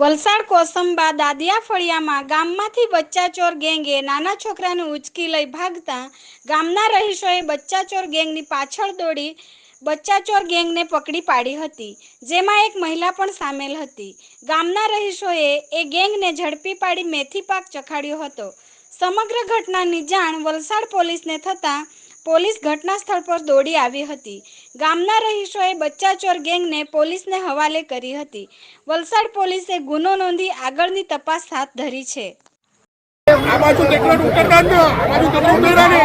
વલસાડ કોસંબા દાદિયા ફળિયામાં ગામમાંથી બચ્ચાચોર ગેંગે નાના છોકરાને ઉચકી લઈ ભાગતા ગામના રહીશોએ બચ્ચાચોર ગેંગની પાછળ દોડી બચ્ચાચોર ગેંગને પકડી પાડી હતી, જેમાં એક મહિલા પણ સામેલ હતી. ગામના રહીશોએ એ ગેંગને ઝડપી પાડી મેથી પાક ચખાડ્યો હતો. સમગ્ર ઘટનાની જાણ વલસાડ પોલીસને થતાં પોલીસ ઘટના સ્થળ પર દોડી આવી હતી. ગામના રહીશોએ બચ્ચાચોર ગેંગને પોલીસને હવાલે કરી હતી. વલસાડ પોલીસે ગુનો નોંધી આગળની તપાસ હાથ ધરી છે. આ બાજુ ટેકનોટ ઉતરતા ન આ બાજુ તમે ઉતર્યા ને.